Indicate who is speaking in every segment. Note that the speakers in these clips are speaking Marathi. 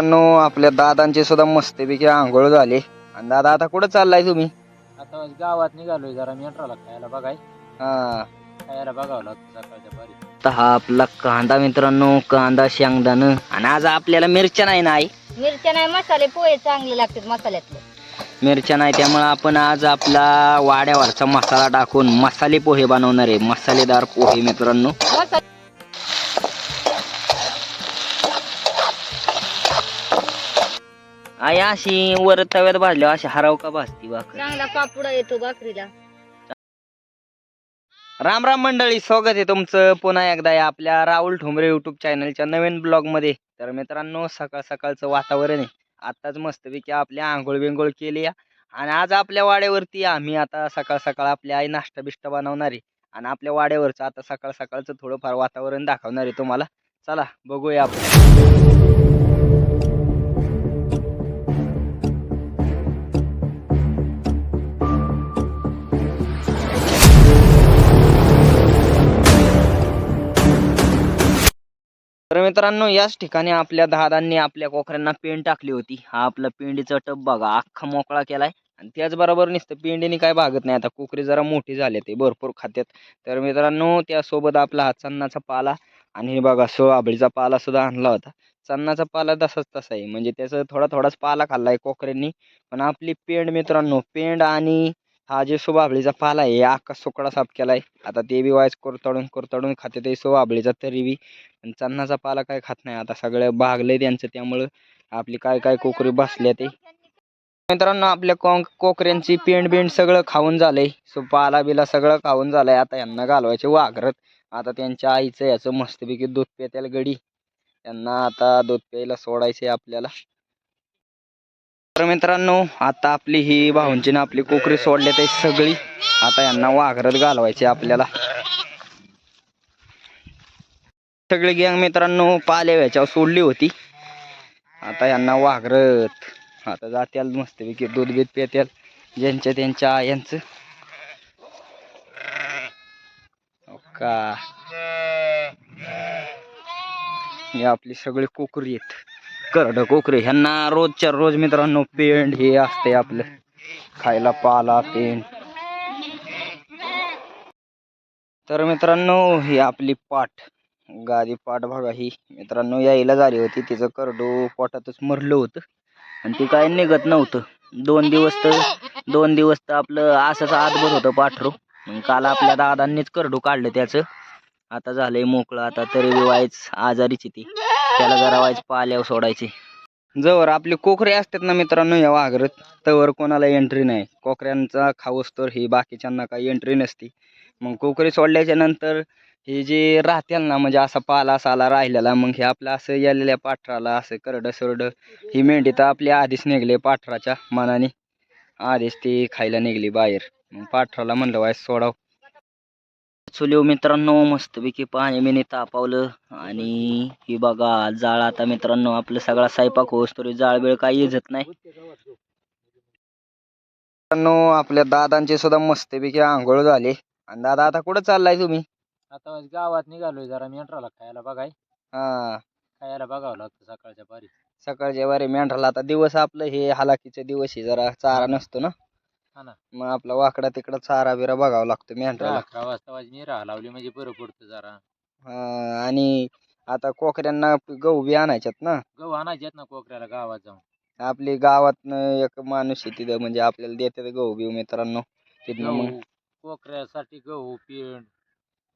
Speaker 1: मित्रांनो आपल्या दादांची सुद्धा मस्तपैकी आंघोळ झाली. आणि दादा आता कुठं चाललाय तुम्ही?
Speaker 2: आता गावात निघालोय जरा मेट्रोला खायला बघाय.
Speaker 1: हा.
Speaker 2: खायला बघावं लागतं सकाळच्या पारी.
Speaker 1: तर हा आपला कांदा मित्रांनो कांदा शेंगदाणं. आणि आज आपल्याला मिरच्या नाही नाही
Speaker 3: मिरच्या नाही मसाले पोहे चांगले लागतात मसाल्यातले.
Speaker 1: मिरच्या नाही त्यामुळे आपण आज आपला वाड्यावरचा मसाला टाकून मसाले पोहे बनवणार आहे. मसालेदार पोहे मित्रांनो.
Speaker 3: मसाले
Speaker 1: आई अशी वर तव्यात भाजल्यावर अशी हराव का भाजती भाकर?
Speaker 3: चांगला पापुडा येतो भाकरीला.
Speaker 1: राम राम मंडळी स्वागत आहे तुमचं पुन्हा एकदा या आपल्या राहुल ठोंबरे युट्यूब चॅनलच्या नवीन ब्लॉगमध्ये. तर मित्रांनो सकाळ सकाळचं वातावरण आहे. आताच मस्तपैकी आपल्या आंघोळ बिंघोळ केली आहे. आणि आज आपल्या वाड्यावरती आम्ही आता सकाळ सकाळ आपल्या आई नाश्ता बिष्टा बनवणार आहे. आणि आपल्या वाड्यावरचं आता सकाळ सकाळचं थोडंफार वातावरण दाखवणार आहे तुम्हाला. चला बघूया आपण. तर मित्रांनो याच ठिकाणी आपल्या दादांनी आपल्या कोकऱ्यांना पेंड टाकली होती. हा आपला पेंडीचा टप बघा अख्खा मोकळा केलाय. आणि त्याचबरोबर नुसतं पेंडीने काय भागत नाही. आता कोकरी जरा मोठी झाले ते भरपूर खात्यात. तर मित्रांनो त्यासोबत आपला हा चन्नाचा पाला आणि हे बघा सो आबळीचा पाला सुद्धा आणला होता. चन्नाचा पाला तसाच तसा आहे. म्हणजे त्याचा थोडा थोडाच पाला खाल्लाय कोकऱ्यांनी. पण आपली पेंड मित्रांनो पेंड आणि हा जे सोबाबळीचा पाला आहे अख्खा सुकडा साफ केलाय. आता ते बी वायच कुरतडून कुरतडून खाते ते सोबाबळीचा तरी बी. आणि चन्नाचा पाला काय खात नाही आता सगळं भागलंय त्यांचं त्यामुळं आपली काय काय कोकरी बसल्या ते. मित्रांनो आपल्या कोंक कोकऱ्यांची पेंड बिंड सगळं खाऊन झालंय. सो पाला बिला सगळं खाऊन झालंय. आता यांना घालवायचे वाघरत. आता त्यांच्या आईचं याचं मस्तपैकी दूध पेत्याला गडी. त्यांना आता दूध प्यायला सोडायचे आपल्याला. तर मित्रांनो आता आपली ही भाऊंची आपली कोकरी सोडली ते सगळी. आता यांना वाघरत घालवायची आपल्याला. सगळी गँग मित्रांनो पाल्याव्याच्या सोडली होती. आता यांना वाघरत. आता जात्याल मस्तपैकी दूध बीत पेत्याल. ज्यांच्या त्यांच्या यांचं हो का? ही आपली सगळी कोकरी आहेत. करड कोकरे. ह्यांना रोजच्या रोज मित्रांनो पेंड हे असते आपलं. खायला पाला पेंड तर मित्रांनो ही आपली पाठ गादी पाठ बघा ही मित्रांनो यायला झाली होती. तिचं करडू पोटातच मरलं होतं. आणि ती काय निघत नव्हतं. दोन दिवस तर दोन दिवस तर आपलं असंच आतभर होतं पाठरू काल आपल्या दादांनीच करडू काढलं त्याचं. आता झालंय मोकळं आता तरी वाईच आजारीची ती. त्याला जरा व्हायच पाल्यावर सोडायची. जवळ आपली कोकरे असतात ना मित्रांनो या वाघरत तवर कोणाला एंट्री नाही. कोकऱ्यांचा खाऊस तर ही बाकीच्यांना काही एंट्री नसती. मग कोकरे सोडल्याच्या नंतर हे जे राहतील ना म्हणजे असा पाला साला राहिलेला मग हे आपलं असं यालेल्या पाठराला असं करडं सरडं ही मेंढी तर आपली आधीच निघले पाठराच्या मनाने. आधीच ती खायला निघली बाहेर. मग पाठराला म्हणलं वाय सोडाव. चुलीव मित्रांनो मस्तपैकी पाणी बिणी तापावलं. आणि ही बघा जाळ आता मित्रांनो आपलं सगळा स्वयंपाक तरी जाळ बिळ काही येत नाही. मित्रांनो आपल्या दादांची सुद्धा मस्तपैकी आंघोळ झाली. आणि दादा आता कुठं चाललाय तुम्ही?
Speaker 2: आता गावात निघालोय जरा मेट्रोला खायला बघाय.
Speaker 1: हा.
Speaker 2: खायला बघावं लागतं सकाळच्या पारी.
Speaker 1: सकाळच्या वारी मेंढराला आता दिवस आपलं हे हालाकीचे दिवस आहे जरा चारा नसतो ना.
Speaker 2: हा ना.
Speaker 1: मग आपला वाकडा तिकडा चारा बिरा बघावा लागतो मेंढराला.
Speaker 2: अकरा वाजता वाजनी राहा लावली म्हणजे बरं पडतं जरा.
Speaker 1: हा, आणि आता कोकऱ्यांना गहू बी आणायच्यात ना?
Speaker 2: गहू आणायचे ना कोकऱ्याला गावात जाऊन.
Speaker 1: आपली गावात एक माणूस आहे तिथं म्हणजे आपल्याला देते गहू बिहू मित्रांनो. तिथनं मग.
Speaker 2: गहू कोकऱ्यासाठी गहू पेंड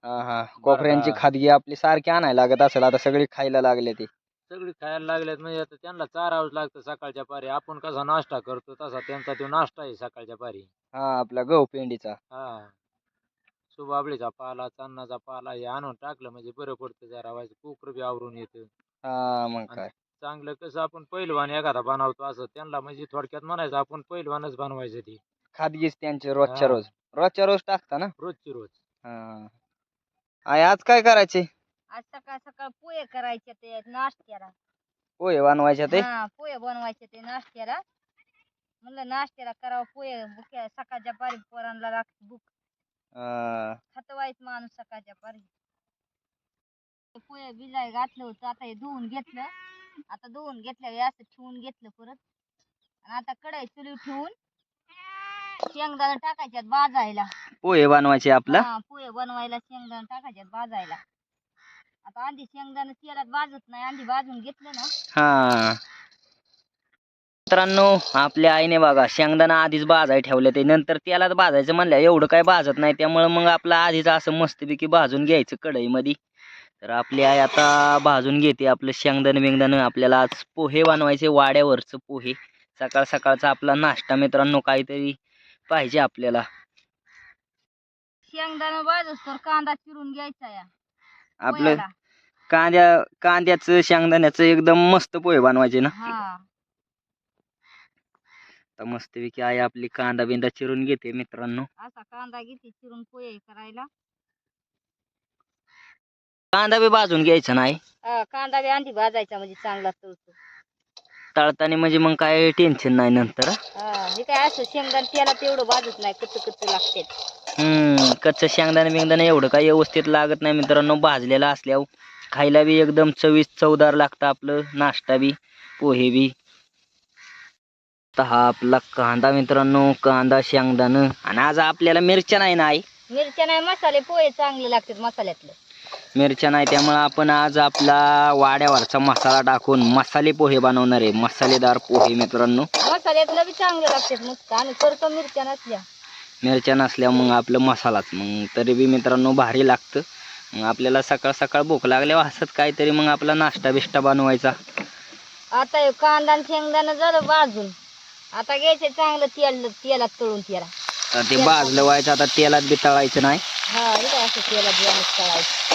Speaker 1: हा हा. कोकऱ्यांची. खादगी आपली सारखी आणायला लागत असेल आता सगळी खायला लागले ते.
Speaker 2: सगळी खायला लागल्यात म्हणजे आता त्यांना चारावंच लागतं सकाळच्या पारी. आपण कसा नाश्ता करतो तसा त्यांचा तो नाश्ता आहे सकाळच्या पारी.
Speaker 1: हा आपला गहू पेंडीचा.
Speaker 2: हा. सुबाबळीचा पाला चान्नाचा पाला हे आणून टाकलं म्हणजे बरं पडतं जरा व्हायचं कोकर बी आवरून येतं.
Speaker 1: हा मग काय.
Speaker 2: चांगलं कसं आपण पहिलवान एखादा बनवतो असं त्यांना म्हणजे थोडक्यात म्हणायचं आपण पहिलवानच बनवायचं ती.
Speaker 1: खादगीच त्यांची रोजच्या
Speaker 2: हा.
Speaker 1: रोज. रोजच्या रोज टाकता ना?
Speaker 2: रोजची रोज.
Speaker 1: हा. आई आज काय करायचे?
Speaker 3: आज सकाळ सकाळ पोहे करायचे ते नाश्त्याला.
Speaker 1: पोहे बनवायचे ते?
Speaker 3: हा पोहे बनवायचे ते नाश्त्याला. म्हणलं नाश्त्याला करावं पोहे. बुक्या सकाळच्या पारी पोरांना लागते बुक
Speaker 1: हा.
Speaker 3: खातवायच माणूस सकाळच्या पारी. पोहे भिजाय घातलं होतं आता हे धुवून घेतलं. आता धुवून घेतल्या असं ठेवून घेतलं परत. आणि आता कढई चुली ठेवून शेंगदाणा टाकायच्यात भाजायला.
Speaker 1: पोहे बनवायचे आपला?
Speaker 3: हा पोहे बनवायला शेंगदाणा टाकायच्यात भाजायला. आता आधी शेंगदाणा तेलात भाजत नाही आधी भाजून घेतलं ना.
Speaker 1: हा. मित्रांनो आपल्या आईने बघा शेंगदाणा आधीच भाजाय ठेवले ते नंतर तेलात भाजायचं म्हणलं एवढं काय भाजत नाही त्यामुळे मग आपलं आधीच असं मस्तपैकी भाजून घ्यायचं कढईमध्ये. तर आपली आई आता भाजून घेते आपलं शेंगदाणं बिंगदाणं आपल्याला आज पोहे बनवायचे वाड्यावरचं पोहे. सकाळ सकाळचा आपला नाश्ता मित्रांनो काहीतरी पाहिजे आपल्याला.
Speaker 3: शेंगदाणा भाजस तर कांदा चिरून घ्यायचा या
Speaker 1: आपलं
Speaker 3: पोह्याला.
Speaker 1: कांद्या कांद्याचं शेंगदाण्याचं एकदम मस्त पोहे बनवायचे ना.
Speaker 3: हा.
Speaker 1: आता मस्तपैकी आई आपली कांदा बिंदा चिरून घेते मित्रांनो.
Speaker 3: असा कांदा घेते चिरून पोहे करायला.
Speaker 1: कांदा बी भाजून घ्यायचा नाही
Speaker 3: हा, कांदा बी आधी भाजायचा म्हणजे चांगला तळतो.
Speaker 1: तळताना म्हणजे मग काय टेन्शन नाही नंतर?
Speaker 3: हा हे काय असं शेंगदाणा तेला तेवढं भाजत नाही कच्च कच्च लागते.
Speaker 1: हम्म कच्चं शेंगदाणे बिंगदाणे एवढं काय व्यवस्थित लागत नाही मित्रांनो भाजलेलं असल्यावर. खायला बी एकदम चवीस चवदार लागतं आपलं नाश्ता बी पोहे बी. आता हा आपला कांदा मित्रांनो कांदा शेंगदाणं. आणि आज आपल्याला मिरच्या नाही ना आई?
Speaker 3: मिरच्या नाही मसाले पोहे चांगले लागतात मसाल्यातले.
Speaker 1: मिरच्या नाही त्यामुळे आपण आज आपला वाड्यावरचा मसाला टाकून मसाले पोहे बनवणार आहे. मसालेदार पोहे मित्रांनो.
Speaker 3: मसाल्यातलं बी चांगले लागतात मस्त आणि करतो मिरच्या नसल्या.
Speaker 1: मिरच्या नसल्या मग आपलं मसालाच. मग तरी बी मित्रांनो भारी लागतं. मग आपल्याला सकाळ सकाळ भूक लागल्यावर हसत काहीतरी मग आपला नाश्ता बिष्टा बनवायचा.
Speaker 3: आता हे कांदा आणि शेंगदाणा झालं भाजून. आता घ्यायचं चांगलं तेल तेलात तळून तेला
Speaker 1: तर ते भाजलं व्हायचं आता तेलात बी तळायचं नाही.
Speaker 3: हा हे काय असं तेलात तळायचं.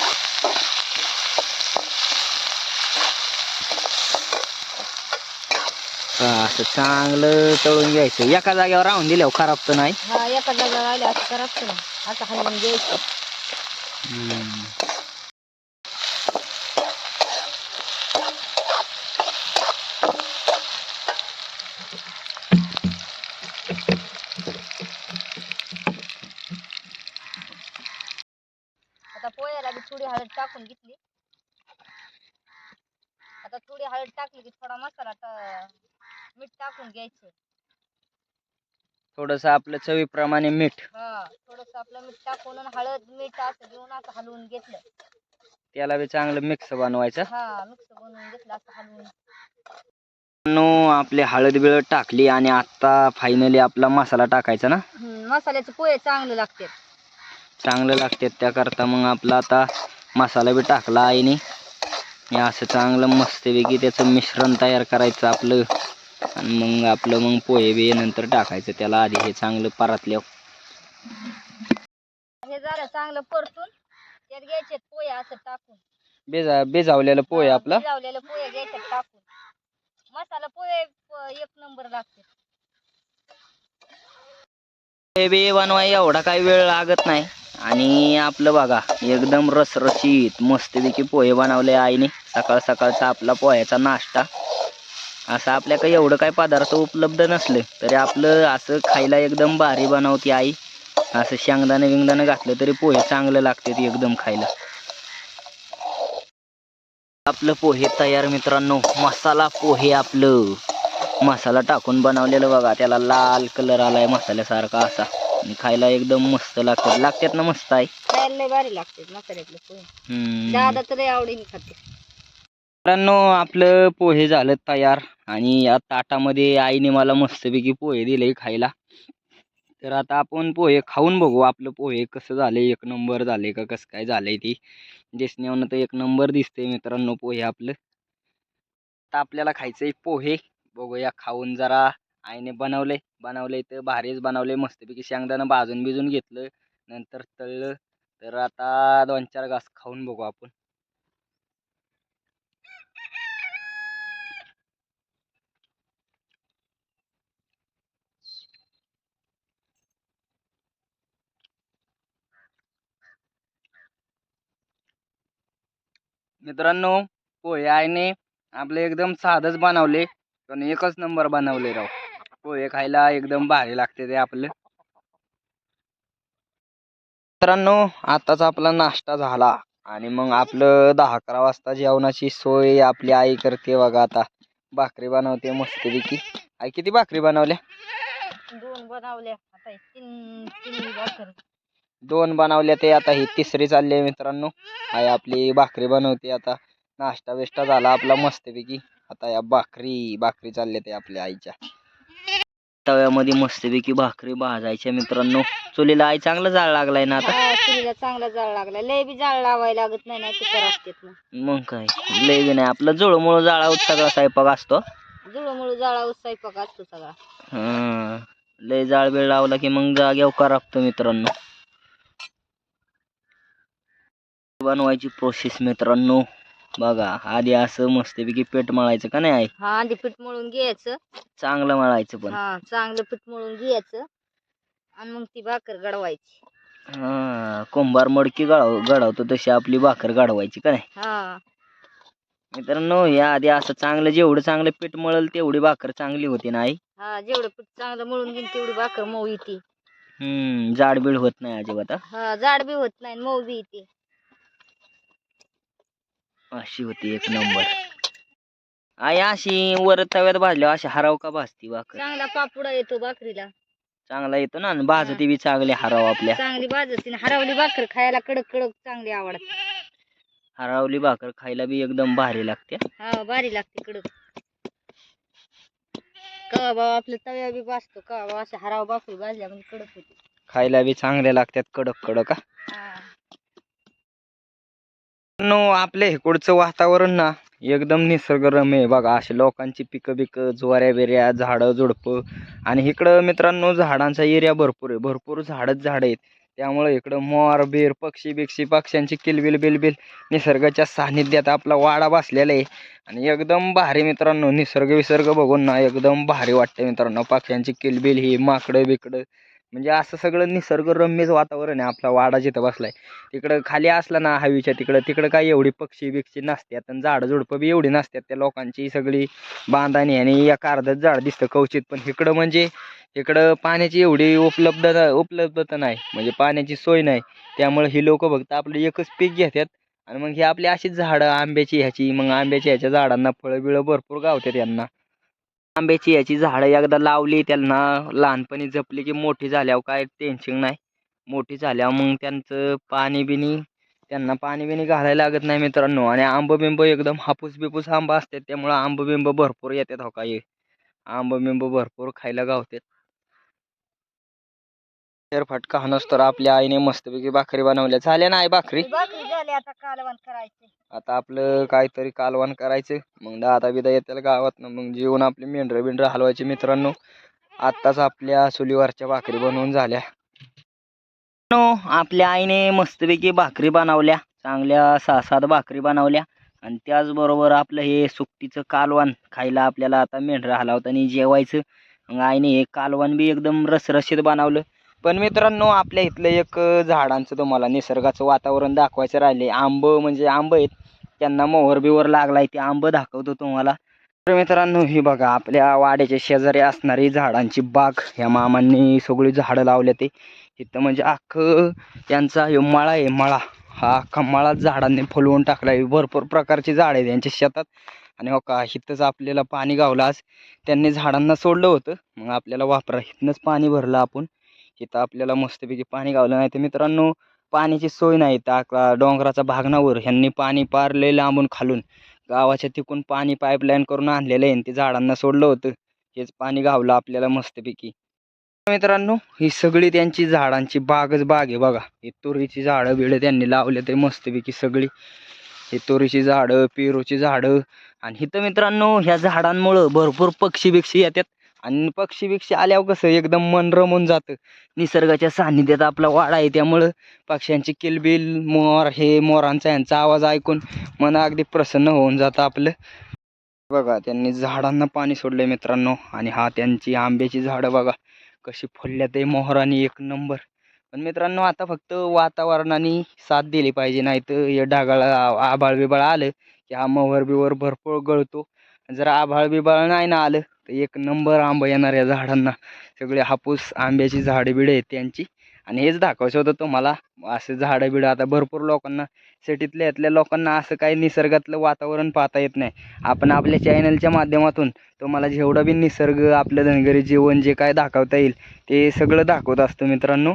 Speaker 1: हा, असं चांगलं तळून घ्यायचं. एका जागेवर राहून दिल्यावर खराब तर नाही.
Speaker 3: हा एका जागा राहिलं असं करायचं ना असं हलवून घ्यायचं.
Speaker 1: हम्म.
Speaker 3: टाकून घेतली. आता थोडी हळद टाकली की थोडा मसाला मीठ टाकून घ्यायचं.
Speaker 1: थोडंसं आपलं चवीप्रमाणे मीठ.
Speaker 3: हा थोडस आपलं मीठ टाकून आणि हळद मीठ असं घेऊन असं हलवून घेतलं.
Speaker 1: त्याला बी चांगलं मिक्स बनवायचं.
Speaker 3: हा मिक्स बनवून घेतलं असं हलवून.
Speaker 1: नो आपली हळद बिळद टाकली आणि आता फायनली आपला मसाला टाकायचा ना?
Speaker 3: हम्म, मसाल्याचे पोहे चांगले लागतात.
Speaker 1: चांगलं लागते त्याकरता मग आपला आता मसाला बी टाकला आईने. हे असं चांगलं मस्तपैकी त्याचं मिश्रण तयार करायचं आपलं. आणि मग आपलं मग पोहे बी नंतर टाकायचं त्याला आधी. हे चांगलं परातल्या
Speaker 3: हे झालं चांगलं परतून त्यात घ्यायचे पोहे असं टाकून.
Speaker 1: बेजा बेजावलेलं पोहे आपला.
Speaker 3: पोहे घ्यायचे टाकून. मसाला पोहे प- एक नंबर लागते.
Speaker 1: पोहे बी बनवाय एवढा काही वेळ लागत नाही. आणि आपलं बघा एकदम रसरशीत मस्तपैकी पोहे बनवले आईने. सकाळ सकाळचा आपला पोह्याचा नाश्ता. असं आपल्याकडे एवढं काही पदार्थ उपलब्ध नसले तरी आपलं असं खायला एकदम भारी बनवते आई. असं शेंगदाणे विंगदाणं घातलं तरी पोहे चांगलं लागते एकदम खायला. आपलं पोहे तयार मित्रांनो मसाला पोहे आपलं. मसाला टाकून बनवलेलं बघा त्याला लाल कलर आलाय मसाल्यासारखा असा. आणि खायला एकदम मस्त लागतात. लागतात ना मस्त आहे
Speaker 3: खायला लय भारी लागते मसाल्यातले पोहे.
Speaker 1: हम्म.
Speaker 3: दादा तर लय आवडीने खाते.
Speaker 1: मित्रांनो आपलं पोहे झालं तयार आणि या ताटामध्ये आईने मला मस्तपैकी पोहे दिले खायला. तर आता आपण पोहे खाऊन बघू आपलं पोहे कसं झाले एक नंबर झाले का कसं काय झालंय ते. दिसण्यावरनं तर एक नंबर दिसते मित्रांनो पोहे आपलं. आता आपल्याला खायचंय पोहे. बघूया खाऊन जरा आईने बनवले बनवले तर भारीच बनवले मस्तपैकी शेंगदाणं भाजून बिजून घेतलं नंतर तळलं. तर आता दोन चार घास खाऊन बघू आपण. मित्रांनो पोहे आईने आपले एकदम साधंच बनवले पण एकच नंबर बनवले राव. पोहे खायला एकदम भारी लागते ते आपलं. मित्रांनो आताच आपला नाश्ता झाला आणि मग आपलं दहा अकरा वाजता जेवणाची सोय आपली आई करते बघा आता. भाकरी बनवते मस्तपैकी. आई किती भाकरी बनवल्या?
Speaker 3: दोन बनवल्या. आता हे तीन तीन भाकर.
Speaker 1: दोन बनवल्या ते आता ही तिसरी चालली आहे मित्रांनो. आई आपली भाकरी बनवते आता. नाश्ता बिष्टा झाला आपला मस्तपैकी. आता या भाकरी भाकरी चालल्या ते आपल्या आईच्या. तव्यामध्ये मस्तपैकी भाकरी भाजायच्या मित्रांनो. चुलीला आई चांगला जाळ लागलाय ना आता?
Speaker 3: चुलीला चांगला जाळ लागला लय बी जाळ लावायला लागत नाही ना ना.
Speaker 1: मग काय? लय बी नाही. आपलं जुळमुळ जाळावर सगळा स्वयंपाक असतो.
Speaker 3: जुळमुळ जाळावर स्वयंपाक असतो सगळा.
Speaker 1: हं. लय जाळ बिळ लावला की मग जाग्यावर करापतो मित्रांनो. बनवायची प्रोसेस मित्रांनो. बघा आधी असं मस्तपैकी पेट मळायचं का नाही आई?
Speaker 3: हा आधी पीठ मळून घ्यायचं.
Speaker 1: चांगलं मळायचं पण.
Speaker 3: हा चांगलं पीठ मळून घ्यायचं. आणि मग ती भाकर गडवायची
Speaker 1: हा कुंभार मडकी गळाव गडवतो तशी आपली भाकर गाडवायची का नाही?
Speaker 3: हा.
Speaker 1: मित्रांनो या आधी असं चांगलं जेवढं चांगलं पीठ मळल तेवढी भाकर चांगली होती ना आई?
Speaker 3: हा जेवढं पीठ चांगलं मळून घेईन तेवढी भाकर मऊ येते.
Speaker 1: हम्म जाड बीड होत नाही अजिबात हा.
Speaker 3: हा जाड बी होत नाही आणि मऊ बी येते.
Speaker 1: अशी होती एक नंबर. आई अशी वर तव्यात भाजल्यावर अशी हराव का भाजती भाकर?
Speaker 3: चांगला पापुडा येतो भाकरीला.
Speaker 1: चांगला येतो ना आणि भाजती बी चांगली हराव आपल्या.
Speaker 3: चांगली भाजती आणि हरवली भाकर खायला कडक कडक चांगली आवडते.
Speaker 1: हरावली भाकर खायला बी एकदम भारी लागते.
Speaker 3: हा भारी लागते कडक. कवा बाबा आपल्या तव्या बी भाजतो कवा बाबा अशा हराव भाकरी भाजल्या म्हणजे कडक होते.
Speaker 1: खायला बी चांगल्या लागतात कडक कडक हा.
Speaker 3: हा.
Speaker 1: नो आपल्या इकडचं वातावरण ना एकदम निसर्गरम्य आहे. बघा असे लोकांची पिकं बिकं ज्वाऱ्या बिऱ्या झाडं झुडपं आणि इकडं मित्रांनो झाडांचा एरिया भरपूर आहे. भरपूर झाडच झाडं आहेत. त्यामुळे इकडं मोर बीर पक्षी बिक्षी पक्ष्यांची किलबिल बिलबिल निसर्गाच्या सान्निध्यात आपला वाडा बसलेला आहे. आणि एकदम भारी मित्रांनो निसर्ग विसर्ग बघून ना एकदम भारी वाटते मित्रांनो. पक्ष्यांची किलबिल ही माकडं बिकडं म्हणजे असं सगळं निसर्गरम्यच वातावरण आहे आपला वाडा जिथं बसलाय. तिकडं खाली असला ना हवीच्या तिकडं तिकडं काय एवढी पक्षी बिक्षी नसतात आणि झाडं झुडपं बी एवढी नसतात त्या लोकांची सगळी बांधानी आणि एक अर्धच झाड दिसतं कवचित. पण इकडं म्हणजे इकडं पाण्याची एवढी उपलब्धता उपलब्धता नाही. म्हणजे पाण्याची सोय नाही. त्यामुळे ही लोक फक्त आपलं एकच पीक घेतात आणि मग ही आपली अशीच झाडं आंब्याची ह्याची मग आंब्याची ह्याच्या झाडांना फळं बिळं भरपूर गावतात यांना. आंब्याची याची झाडं एकदा लावली त्यांना लहानपणी जपली की मोठी झाल्यावर काय टेन्शन नाही. मोठी झाल्यावर मग त्यांचं पाणी बिनी त्यांना पाणी बिनी घालायला लागत नाही मित्रांनो. आणि आंब बिंब एकदम हापूस बिपूस आंबा असतात त्यामुळं आंब बिंब भरपूर येतात हो काही. आंब बिंब भरपूर खायला गावतात. फटका हाणस तर आपल्या आईने मस्तपैकी भाकरी बनवल्या. झाल्या ना आई भाकरी?
Speaker 3: भाकरी झाली आता कालवण करायचे.
Speaker 1: आता आपलं काहीतरी कालवण करायचं. मग दादा बिदा येतील गावात. मग जेवण आपले मेंढरं बिंढरं हलवायचे मित्रांनो. आत्ताच आपल्या चुलीवरच्या भाकरी बनवून झाल्या. नो आपल्या आईने मस्तपैकी भाकरी बनवल्या. चांगल्या सहा सात भाकरी बनवल्या. आणि त्याचबरोबर आपलं हे सुकटीचं कालवण खायला आपल्याला आता मेंढरं हलावताना जेवायचं. मग आईने हे कालवण बी एकदम रसरशीत बनवलं. पण मित्रांनो आपल्या इथलं एक झाडांचं तुम्हाला निसर्गाचं वातावरण दाखवायचं राहिले. आंब म्हणजे आंब आहेत. त्यांना मोहर बिवर लागलाय ते आंब दाखवतो तुम्हाला. तर मित्रांनो ही बघा आपल्या वाड्याच्या शेजारी असणारी झाडांची बाग. ह्या मामांनी सगळी झाडं लावले ते इथं म्हणजे अख्खं त्यांचा हे मळा आहे मळा. हा अख्खा मळा झाडांनी फुलवून टाकला आहे भरपूर प्रकारची झाडं आहेत त्यांच्या शेतात. आणि हो का इथंच आपल्याला पाणी गावलं आज. त्यांनी झाडांना सोडलं होतं. मग आपल्याला वापरा इथनंच पाणी भरलं आपण. इथं आपल्याला मस्तपैकी पाणी गावलं नाही. तर मित्रांनो पाण्याची सोय नाही. तर डोंगराचा भागनावर ह्यांनी पाणी पार लय लांबून खालून गावाच्या तिकून पाणी पाईपलाईन करून आणलेलं आहे. आणि ते झाडांना सोडलं होतं. हेच पाणी गावलं आपल्याला मस्तपैकी. मित्रांनो ही सगळी त्यांची झाडांची बागच बाग आहे बघा. ही तुरीची झाडं बिडं त्यांनी लावले ते मस्तपैकी सगळी. ही तुरीची झाडं पेरूची झाडं. आणि इथं मित्रांनो ह्या झाडांमुळं भरपूर पक्षी बिक्षी येतात. आणि पक्षी बिक्षी आल्यावर कसं एकदम मन रमून जातं. निसर्गाच्या सान्निध्यात आपला वाडा आहे त्यामुळं पक्ष्यांची किलबिल मोर हे मोरांचा यांचा आवाज ऐकून मन अगदी प्रसन्न होऊन जातं आपलं. बघा त्यांनी झाडांना पाणी सोडलंय मित्रांनो आणि हा त्यांची आंब्याची झाडं बघा कशी फुलल्यात आहे मोहरानी एक नंबर. पण मित्रांनो आता फक्त वातावरणाने साथ दिली पाहिजे नाही तर हे ढगाळ आभाळ बिबाळ आलं की हा मोहर बिवर भरपूर गळतो. जर आभाळ बिबाळ नाही ना आलं तर एक नंबर आंबा येणार या झाडांना. सगळे हापूस आंब्याची झाडे बिडे आहेत त्यांची. आणि हेच दाखवायचं होतं तुम्हाला. असे झाडं बिडं आता भरपूर लोकांना सिटीतल्या यातल्या लोकांना असं काही निसर्गातलं वातावरण पाहता येत नाही. आपण आपल्या चॅनलच्या माध्यमातून तुम्हाला जेवढं बी निसर्ग आपलं धनगरी जीवन जे काय दाखवता येईल ते सगळं दाखवत असतो मित्रांनो.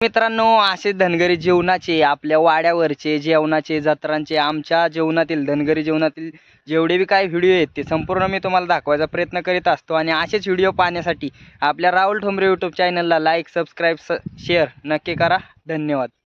Speaker 1: मित्रांनो असे धनगरी जेवणाचे आपल्या वाड्यावरचे जेवणाचे जत्रांचे आमच्या जेवणातील धनगरी जेवणातील जेवढे बी काही व्हिडिओ आहेत ते संपूर्ण मी तुम्हाला दाखवायचा प्रयत्न करीत असतो. आणि असेच व्हिडिओ पाहण्यासाठी आपल्या राहुल ठोंबरे यूट्यूब चॅनलला लाईक सबस्क्राईब स शेअर नक्की करा. धन्यवाद.